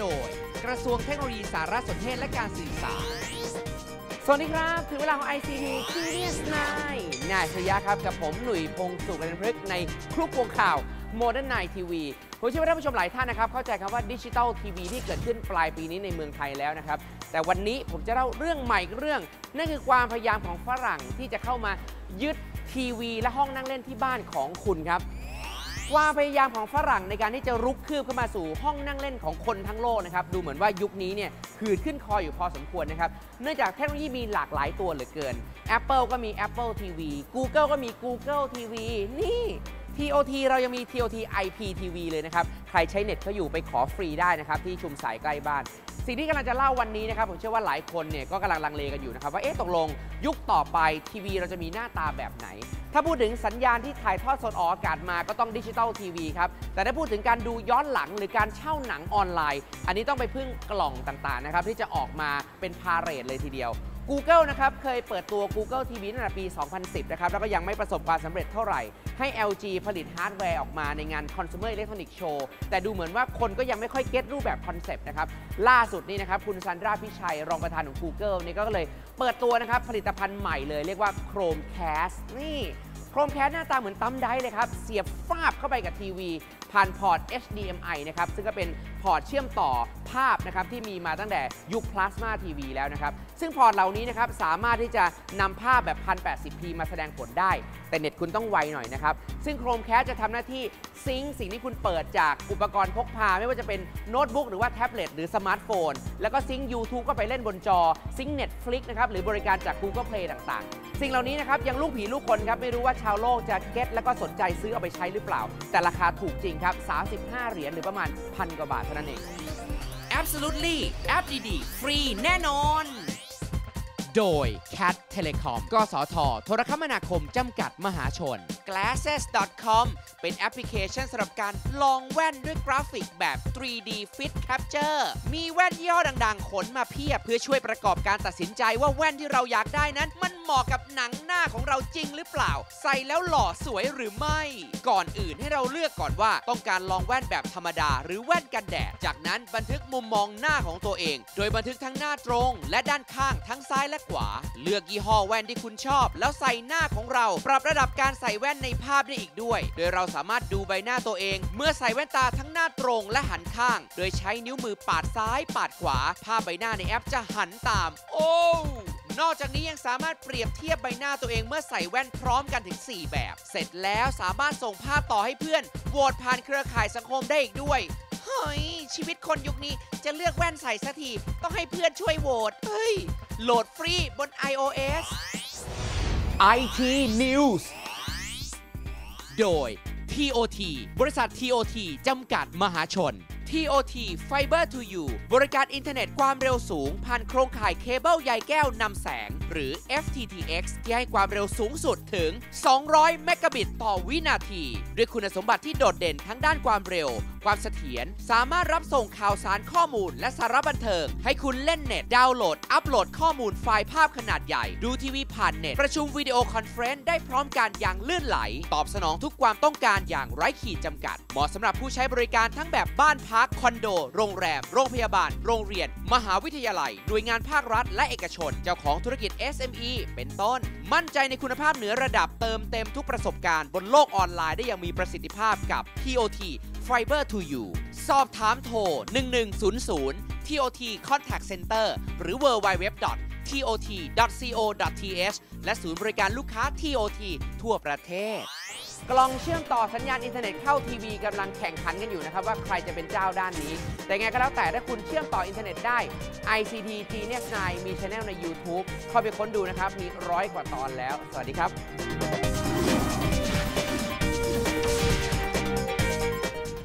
โดย กระทรวงเทคโนโลยีสารสนเทศและการสื่อสาร สวัสดีครับ ถึงเวลาของ ICT Genius 9นายชยะครับ กับผมหนุ่ยพงศ์สุกันพฤกษ์ในครุกวงข่าว Modern Night TV ผมเชื่อว่าท่านผู้ชมหลายท่านนะครับ เข้าใจคำว่าดิจิตอลทีวีที่เกิดขึ้นปลายปีนี้ในเมืองไทยแล้วนะครับ แต่วันนี้ผมจะเล่าเรื่องใหม่เรื่อง นั่นคือความพยายามของฝรั่งที่จะเข้ามายึดทีวีและห้องนั่งเล่นที่บ้านของคุณครับ ความพยายามของฝรั่งในการที่จะรุกคืบเข้ามาสู่ห้องนั่งเล่นของคนทั้งโลกนะครับดูเหมือนว่ายุคนี้เนี่ยหืดขึ้นคออยู่พอสมควรนะครับเนื่องจากเทคโนโลยีมีหลากหลายตัวเหลือเกิน Apple ก็มี Apple TV Google ก็มี Google TV นี่ TOT เรายังมี TOT IPTV เลยนะครับ ใครใช้เน็ตเขาอยู่ไปขอฟรีได้นะครับ ที่ชุมสายใกล้บ้าน สิ่งที่กำลังจะเล่าวันนี้นะครับ ผมเชื่อว่าหลายคนเนี่ยก็กำลังลังเลกันอยู่นะครับ ว่าเอ๊ะตกลงยุคต่อไปทีวีเราจะมีหน้าตาแบบไหน ถ้าพูดถึงสัญญาณที่ถ่ายทอดสดออกอากาศมาก็ต้องดิจิตอลทีวีครับ แต่ถ้าพูดถึงการดูย้อนหลังหรือการเช่าหนังออนไลน์ อันนี้ต้องไปพึ่งกล่องต่างๆนะครับที่จะออกมาเป็นพาเรทเลยทีเดียว Google นะครับเคยเปิดตัว Google TV ตั้งแต่ปี 2010 นะครับแล้วก็ยังไม่ประสบความสำเร็จเท่าไหร่ ให้ LG ผลิตฮาร์ดแวร์ออกมาในงาน Consumer Electronics Show แต่ดูเหมือนว่าคนก็ยังไม่ค่อยเก็ตรูปแบบคอนเซปต์นะครับ ล่าสุดนี่นะครับ คุณซันดราพิชัย รองประธานของ Google นี่ก็เลยเปิดตัวนะครับ ผลิตภัณฑ์ใหม่เลย เรียกว่า Chromecast นี่ Chromecast หน้าตาเหมือนตั้มได้เลยครับ เสียบฟาบเข้าไปกับทีวี ผ่านพอร์ต HDMI นะครับ ซึ่งก็เป็น พอร์ตเชื่อมต่อภาพนะครับที่มีมาตั้งแต่ยุคพลาสมาทีวีแล้วนะครับ ซึ่งพอร์ตเหล่านี้นะครับสามารถที่จะนำภาพแบบ 1080p มาแสดงผลได้ แต่เน็ตคุณต้องไวหน่อยนะครับ ซึ่ง Chromecast จะทำหน้าที่ซิงค์สิ่งที่คุณเปิดจากอุปกรณ์พกพา ไม่ว่าจะเป็นโน้ตบุ๊กหรือว่าแท็บเล็ตหรือสมาร์ทโฟน แล้วก็ซิงค์ YouTube ก็ไปเล่นบนจอซิงค์ Netflix นะครับหรือบริการจาก Google Play ต่างๆสิ่งเหล่านี้นะครับยังลูกผีลูกคนครับไม่รู้ว่าชาวโลกจะเก็ตแล้วก็สนใจซื้อเอาไปใช้หรือเปล่า แต่ราคาถูกจริงครับ 35 เหรียญหรือประมาณพันกว่าบาทเท่านั้นเอง Absolutely แอปดีๆ ฟรีแน่นอน โดย Cat Telecom กสท โทรคมนาคม จำกัดมหาชน glasses.com เป็นแอปพลิเคชันสำหรับการลองแว่นด้วยกราฟิกแบบ 3D Fit Capture มีแว่นย่อดังๆ ขนมาเพียบ เพื่อช่วยประกอบการตัดสินใจว่าแว่นที่เราอยากได้นั้น มันเหมาะกับหนังหน้าของเราจริงหรือเปล่า ใส่แล้วหล่อสวยหรือไม่ ก่อนอื่นให้เราเลือกก่อนว่าต้องการลองแว่นแบบธรรมดา หรือแว่นกันแดด จากนั้นบันทึกมุมมองหน้าของตัวเอง โดยบันทึกทั้งหน้าตรง และด้านข้างทั้งซ้ายและขวา เลือกยี่ห้อแว่นที่คุณชอบ แล้วใส่หน้าของเรา ปรับระดับการใส่แว่นในภาพได้อีกด้วย โดยเราสามารถดูใบหน้าตัวเอง เมื่อใส่แว่นตาทั้งหน้าตรงและหันข้าง โดยใช้นิ้วมือปาดซ้ายปาดขวา ภาพใบหน้าในแอปจะหันตาม โอ้นอกจากนี้ยังสามารถเปรียบเทียบใบหน้าตัวเองเมื่อใส่แว่นพร้อมกันถึง 4 แบบ เสร็จแล้วสามารถส่งภาพต่อให้เพื่อนโหวตผ่านเครือข่ายสังคมได้อีกด้วยเฮ้ยชีวิตคนยุคนี้จะเลือกแว่นใส่สักทีต้องให้เพื่อนช่วยโหวตเฮ้ย โหลดฟรีบน iOS IT News โดย TOT บริษัท TOT จำกัดมหาชน TOT Fiber to You บริการอินเทอร์เน็ตความเร็วสูง ผ่านโครงข่ายเคเบิลใยแก้วนำแสง หรือ FTTX ที่ให้ความเร็วสูงสุดถึง 200 เมกะบิตต่อวินาที ด้วยคุณสมบัติที่โดดเด่นทั้งด้านความเร็ว ความเสถียรสามารถรับส่งข่าวสารข้อมูล และสาระบันเทิง ให้คุณเล่นเน็ต ดาวน์โหลด อัปโหลดข้อมูลไฟล์ภาพขนาดใหญ่ ดูทีวีผ่านเน็ต ประชุมวิดีโอคอนเฟรนซ์ได้พร้อมกันอย่างลื่นไหล ตอบสนองทุกความต้องการอย่างไร้ขีดจำกัด เหมาะสำหรับผู้ใช้บริการทั้งแบบบ้านพักพัก คอนโด โรงแรม โรงพยาบาล โรงเรียน มหาวิทยาลัย หน่วยงานภาครัฐ และเอกชน เจ้าของธุรกิจ SME เป็นต้น มั่นใจในคุณภาพเหนือระดับเติมเต็มทุกประสบการณ์บนโลกออนไลน์ได้อย่างมีประสิทธิภาพกับ TOT Fiber to You สอบถามโทร 1100 TOT Contact Center หรือ www tot.co.th และศูนย์บริการลูกค้า TOT ทั่วประเทศ กล่องเชื่อมต่อสัญญาณอินเทอร์เน็ตเข้าทีวีกำลังแข่งขันกันอยู่นะครับว่าใครจะเป็นเจ้าด้านนี้ แต่ไงก็แล้วแต่ถ้าคุณเชื่อมต่ออินเทอร์เน็ตได้ ICT Genius 9มีช anel ใน YouTube เข้าไปค้นดูนะครับ มีร้อยกว่าตอนแล้ว สวัสดีครับ